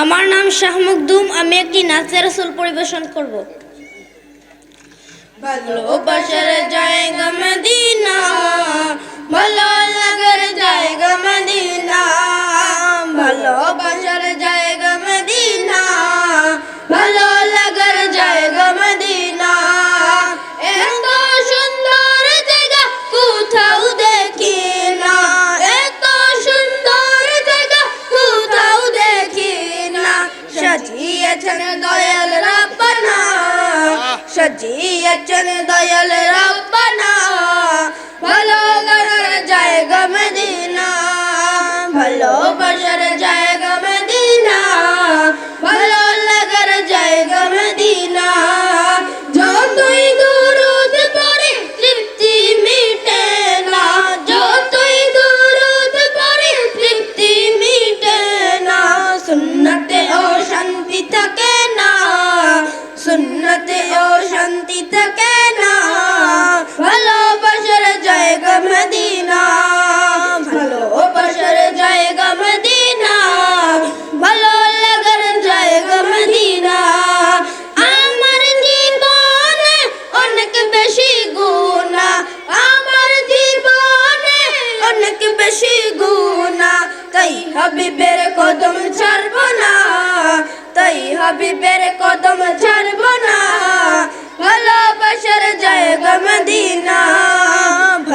আমার নাম শাহ মুকদুম আমি একটি নাচের আসল পরিবেশন করব। ভালোবাসার সাজিয়েছেন দয়াল রাব্বানা, ভালো লাগার জায়গা মদিনা ভালোবাসার জায়গা মদিনা, ভালো লাগার জায়গা মদিনা। যতই দূরত পড়ে, তৃপ্তি মিটে না। যতই দূরত পড়ে, তৃপ্তি মিটে না। সুন্নতে ও শান্তি থাকে না, সুন্নতে ও শান্তি থাকে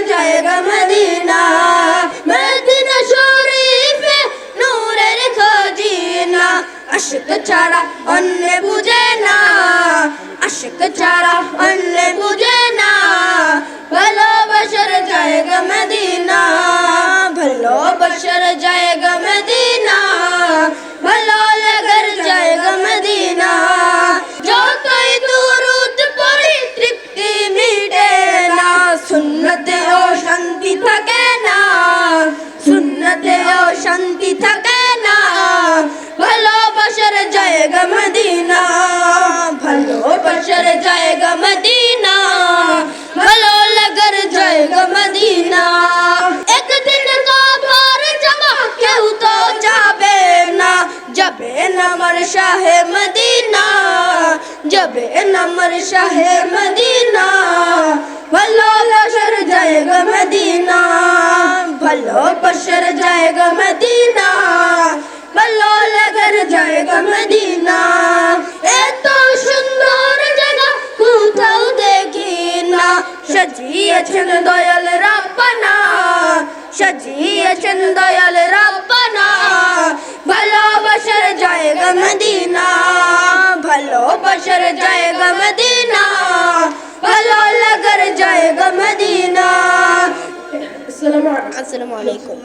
লাগার জায়গা ভালোবাসার জায়গা মদিনা ভালোবাসার জায়গা মদিনা ভালো লাগার জায়গা মদিনা একদিন কবর যাবা কেউ তো যাবে না যাবে না আমার শাহে মদিনা যাবে না আমার শাহে মদিনা ভালোবাসার জায়গা মদিনা ভালোবাসার জায়গা মদিনা ভালো সাজিয়েছেন দয়াল রাব্বানা, সাজিয়েছেন দয়াল রাব্বানা। ভালোবাসার জায়গা মদিনা, ভালোবাসার জায়গা মদিনা, ভালো লাগার জায়গা মদিনা। আসসালামু আলাইকুম।